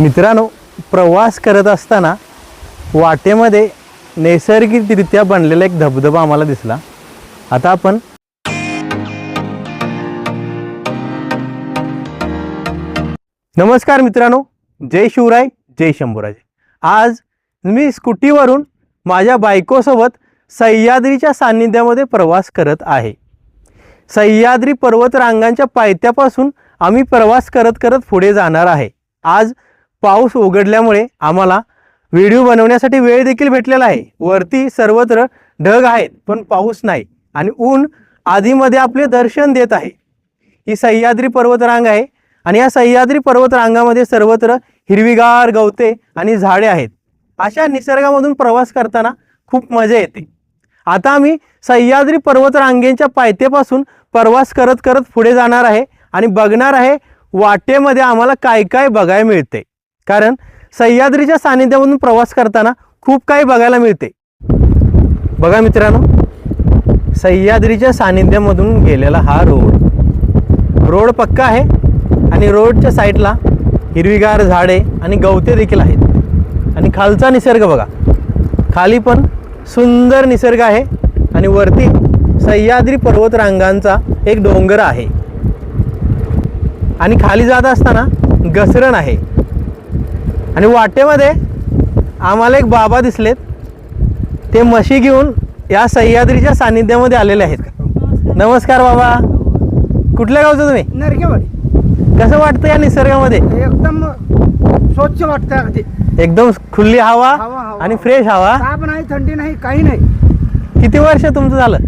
मित्रांनो प्रवास करत असताना वाटेमध्ये नैसर्गिकरित्या बनलेला एक धबधबा आम्हाला दिसला. आता आपण नमस्कार मित्रांनो जय शिवराय जय शंभूराजे. आज मी स्कूटीवरून माझ्या बायकोसोबत सह्याद्रीच्या सान्निध्यामध्ये प्रवास करत आहे. सह्याद्री पर्वतरांगांच्या पायथ्यापासून आम्ही प्रवास करत करत पुढे जाणार आहे. आज पाऊस उघडल्यामुळे आम्हाला व्हिडिओ बनवण्यासाठी वेळ देखील भेटलेला आहे. वरती सर्वत्र ढग आहेत पण पाऊस नाही आणि ऊन आधीमध्ये आपले दर्शन देत आहे. ही सह्याद्री पर्वतरांग आहे आणि या सह्याद्री पर्वतरांगामध्ये सर्वत्र हिरवीगार गवते आणि झाडे आहेत. अशा निसर्गामधून प्रवास करताना खूप मजा येते. आता आम्ही सह्याद्री पर्वतरांगेच्या पायथ्यापासून प्रवास करत करत पुढे जाणार आहे आणि बघणार आहे वाटेमध्ये आम्हाला काय काय बघायला मिळते. कारण सह्याद्रीच्या सानिध्यामधून प्रवास करताना खूप काही बघायला मिळते. बघा मित्रांनो सह्याद्रीच्या सानिध्यामधून गेलेला हा रोड. रोड पक्का आहे आणि रोडच्या साईडला हिरवीगार झाडे आणि गवते देखील आहेत. आणि खालचा निसर्ग बघा. खाली पण सुंदर निसर्ग आहे आणि वरती सह्याद्री पर्वतरांगांचा एक डोंगर आहे. आणि खाली जात असताना घसरण आहे. आणि वाटेमध्ये आम्हाला एक बाबा दिसलेत. ते म्हशी घेऊन या सह्याद्रीच्या सानिध्यामध्ये आलेले आहेत. नमस्कार. बाबा. कुठल्या गावचं तुम्ही? नरकेवाडी कसं वाटतं या निसर्गामध्ये? एकदम स्वच्छ वाटतं अगदी. एकदम खुल्ली हवा हवा, हवा. आणि फ्रेश हवा. ताप नाही थंडी नाही काही नाही. किती वर्ष तुमचं झालं?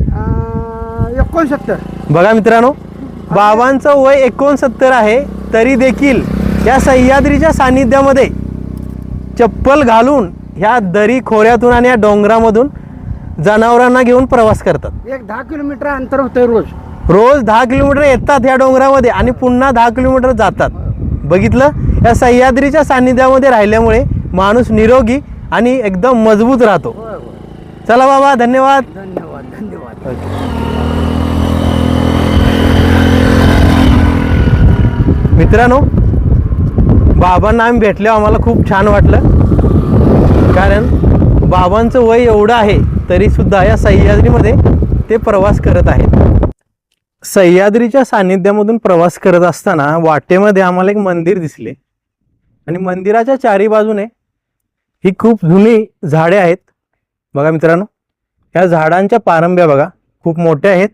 एकोणसत्तर. बघा मित्रांनो बाबांचं वय एकोणसत्तर आहे तरी देखील या सह्याद्रीच्या सानिध्यामध्ये चप्पल घालून ह्या दरी खोऱ्यातून आणि या डोंगरामधून जनावरांना घेऊन प्रवास करतात. एक दहा किलोमीटर अंतर होतंय रोज. रोज दहा किलोमीटर येतात या डोंगरामध्ये आणि पुन्हा दहा किलोमीटर जातात. बघितलं? या सह्याद्रीच्या सानिध्यामध्ये राहिल्यामुळे माणूस निरोगी आणि एकदम मजबूत राहतो. चला बाबा धन्यवाद. धन्यवाद धन्यवाद. मित्रांनो बाबांना आम्ही भेटले आम्हाला खूप छान वाटलं. कारण बाबांचं वय एवढं आहे तरीसुद्धा या सह्याद्रीमध्ये ते प्रवास करत आहेत. सह्याद्रीच्या सान्निध्यामधून प्रवास करत असताना वाटेमध्ये आम्हाला एक मंदिर दिसले. आणि मंदिराच्या चारी बाजूने ही खूप जुनी झाडे आहेत. बघा मित्रांनो या झाडांच्या पारंब्या बघा खूप मोठ्या आहेत.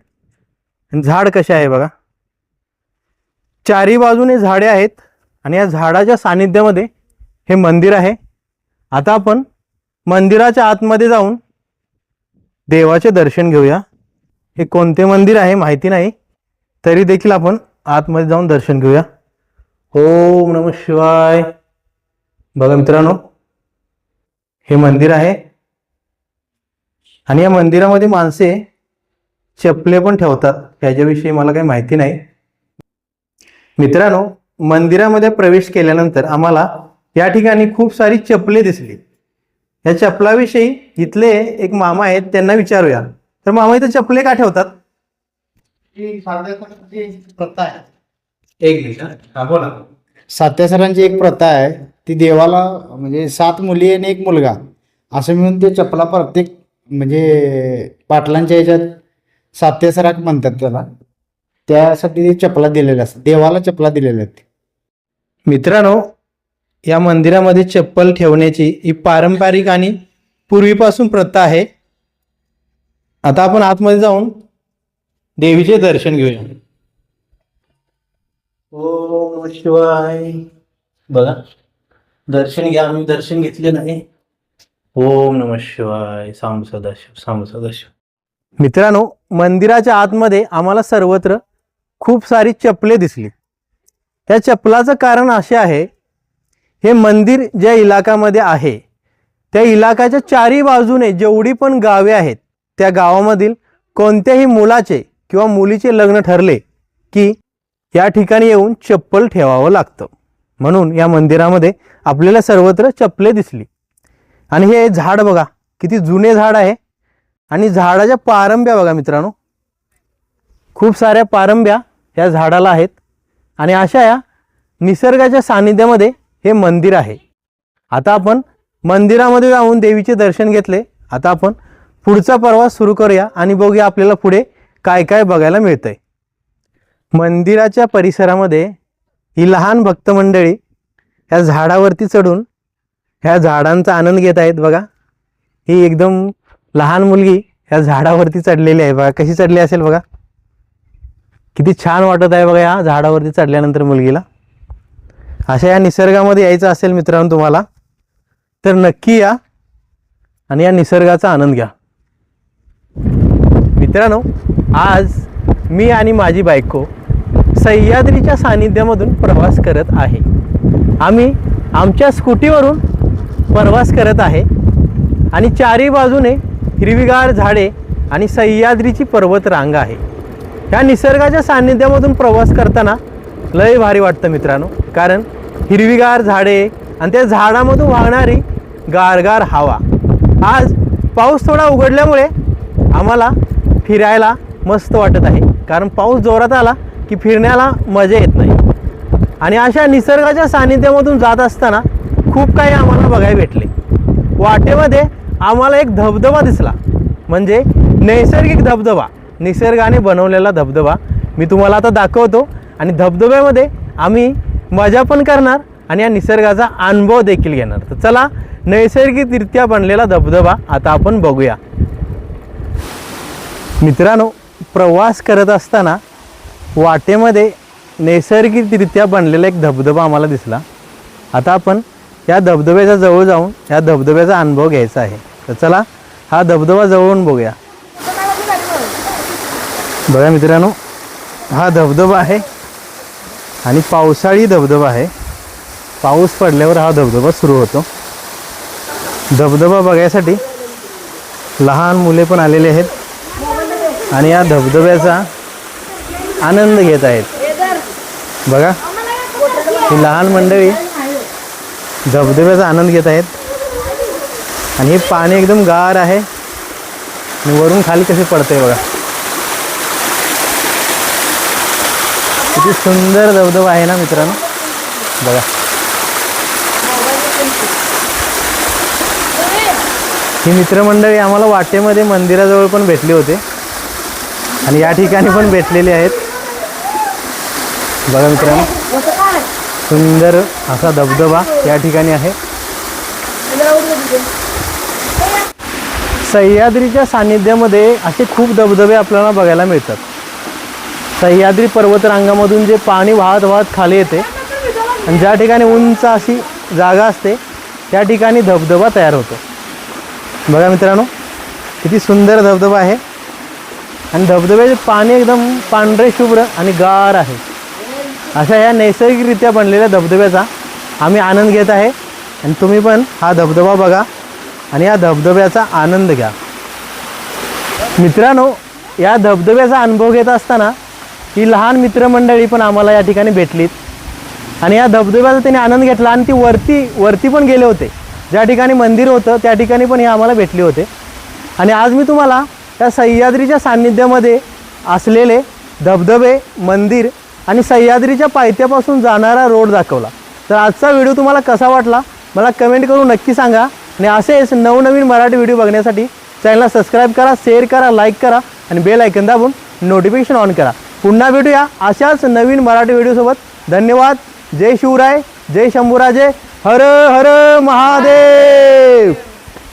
आणि झाड कसे आहे बघा. चारी बाजूने झाडे आहेत. आणि या झाडाच्या सानिध्यामध्ये हे मंदिर आहे. आता आपण मंदिराच्या आतमध्ये जाऊन देवाचे दर्शन घेऊया. हे कोणते मंदिर आहे माहिती नाही. तरी देखील आपण आतमध्ये जाऊन दर्शन घेऊया. ओम नम शिवाय. बघा मित्रांनो हे मंदिर आहे. आणि या मंदिरामध्ये माणसे चपले पण ठेवतात. याच्याविषयी मला काही माहिती नाही. मित्रांनो मंदिरामध्ये प्रवेश केल्यानंतर आम्हाला या ठिकाणी खूप सारी चपले दिसली. या चपलाविषयी इथले एक मामा आहेत त्यांना विचारूया. तर मामा इथं चपले का ठेवतात? प्रथा आहे. एक मिनिट हा. बोला. सात्यासरांची एक प्रथा आहे. ती देवाला म्हणजे सात मुली आणि एक मुलगा. असं मिळून ते चपला प्रत्येक म्हणजे पाटलांच्या ह्याच्यात सात्यासराक म्हणतात त्याला. त्यासाठी ते चपला दिलेल्या असतात. देवाला चपला दिलेल्या आहेत. मित्रांनो या मंदिरामध्ये चप्पल ठेवण्याची ही पारंपरिक आणि पूर्वीपासून प्रथा आहे. आता आपण आतमध्ये जाऊन देवीचे दर्शन घेऊया. ओम नमः शिवाय. बघा दर्शन घ्या आम्ही दर्शन घेतले नाही. ओम नमः शिवाय. सांब सदाशिव सांब सदाशिव. मित्रांनो मंदिराच्या आतमध्ये आम्हाला सर्वत्र खूप सारी चपले दिसली. त्या चपलाचं कारण असे आहे हे मंदिर ज्या इलाकामध्ये आहे त्या इलाकाच्या चारी बाजूने जेवढी पण गावे आहेत त्या गावामधील कोणत्याही मुलाचे किंवा मुलीचे लग्न ठरले की या ठिकाणी येऊन चप्पल ठेवावं लागतं. म्हणून या मंदिरामध्ये आपल्याला सर्वत्र चपले दिसली. आणि हे झाड बघा किती जुने झाड आहे. आणि झाडाच्या पारंब्या बघा मित्रांनो. खूप साऱ्या पारंब्या या झाडाला आहेत. आणि अशा या निसर्गाच्या सानिध्यामध्ये हे मंदिर आहे. आता आपण मंदिरामध्ये जाऊन देवीचे दर्शन घेतले. आता आपण पुढचा प्रवास सुरू करूया आणि बघूया आपल्याला पुढे काय काय बघायला मिळतं आहे मंदिराच्या परिसरामध्ये ही लहान भक्तमंडळी ह्या झाडावरती चढून ह्या झाडांचा आनंद घेत आहेत बघा. ही एकदम लहान मुलगी ह्या झाडावरती चढलेली आहे बघा. कशी चढली असेल बघा. किती छान वाटत आहे बघा या झाडावरती चढल्यानंतर मुलगीला. अशा या निसर्गामध्ये यायचं असेल मित्रांनो तुम्हाला तर नक्की या आणि या निसर्गाचा आनंद घ्या. मित्रांनो आज मी आणि माझी बायको सह्याद्रीच्या सानिध्यामधून प्रवास करत आहे. आम्ही आमच्या स्कूटीवरून प्रवास करत आहे आणि चारी बाजूने हिरवीगार झाडे आणि सह्याद्रीची पर्वत रांग आहे. ह्या निसर्गाच्या सान्निध्यामधून प्रवास करताना लय भारी वाटतं मित्रांनो. कारण हिरवीगार झाडे आणि त्या झाडामधून वाहणारी गारगार हवा. आज पाऊस थोडा उघडल्यामुळे आम्हाला फिरायला मस्त वाटत आहे. कारण पाऊस जोरात आला की फिरण्याला मजा येत नाही. आणि अशा निसर्गाच्या सानिध्यामधून जात असताना खूप काही आम्हाला बघायला भेटले. वाटेमध्ये आम्हाला एक धबधबा दिसला. म्हणजे नैसर्गिक धबधबा. निसर्गाने बनवलेला धबधबा. मी तुम्हाला आता दाखवतो आणि धबधब्यामध्ये आम्ही मजा पण करणार आणि या निसर्गाचा अनुभव देखील घेणार. तर चला नैसर्गिकरित्या बनलेला धबधबा आता आपण बघूया. मित्रांनो प्रवास करत असताना वाटेमध्ये नैसर्गिकरित्या बनलेला एक धबधबा आम्हाला दिसला. आता आपण या धबधब्याच्या जवळ जाऊन या धबधब्याचा अनुभव घ्यायचा आहे. तर चला हा धबधबा जवळून बघूया. बघा मित्रांनो हा धबधबा आहे आणि पावसाळी धबधबा आहे. पाऊस पडल्यावर हा धबधबा सुरू होतो. धबधबा बघायसाठी लहान मुले पण आलेले आहेत आणि या धबधब्याचा आनंद घेत आहेत. बघा ही लहान मंडळी धबधब्याचा आनंद घेत आहेत. आणि हे पाणी एकदम गार आहे आणि वरून खाली कसे पडतंय बघा. किती सुंदर धबधबा आहे ना मित्रांनो. बघा. ही मित्रमंडळी आम्हाला वाटेमध्ये मंदिराजवळ पण भेटले होते. आणि या ठिकाणी पण भेटलेले आहेत. बघा मित्रांनो. सुंदर असा धबधबा या ठिकाणी आहे. सह्याद्रीच्या सानिध्यामध्ये असे खूप धबधबे आपल्याला बघायला मिळतात. सह्याद्री पर्वतरांगामधून जे पाणी वाहत वाहत खाली येते आणि ज्या ठिकाणी उंच अशी जागा असते त्या ठिकाणी धबधबा तयार होतो. बघा मित्रांनो किती सुंदर धबधबा आहे. आणि धबधब्याचे पाणी एकदम पांढरे शुभ्र आणि गार आहे. अशा ह्या नैसर्गिकरित्या बनलेल्या धबधब्याचा आम्ही आनंद घेत आहे. आणि तुम्ही पण हा धबधबा बघा आणि या धबधब्याचा आनंद घ्या. मित्रांनो या धबधब्याचा अनुभव घेत असताना ही लहान मित्रमंडळी पण आम्हाला या ठिकाणी भेटलीत. आणि या धबधब्याचा त्यांनी आनंद घेतला आणि ती वरती वरती पण गेले होते. ज्या ठिकाणी मंदिर होतं त्या ठिकाणी पण हे आम्हाला भेटले होते. आणि आज मी तुम्हाला त्या सह्याद्रीच्या सान्निध्यामध्ये असलेले धबधबे मंदिर आणि सह्याद्रीच्या पायथ्यापासून जाणारा रोड दाखवला. तर आजचा व्हिडिओ तुम्हाला कसा वाटला? मला कमेंट करून नक्की सांगा. आणि असेच नवनवीन मराठी व्हिडिओ बघण्यासाठी चॅनलला सबस्क्राईब करा शेअर करा लाईक करा आणि बेल ऐकन दाबून नोटिफिकेशन ऑन करा. पुन्हा भेटूया अशाच नवीन मराठी व्हिडिओसोबत धन्यवाद. जय शिवराय जय शंभूराजे. हर हर महादेव.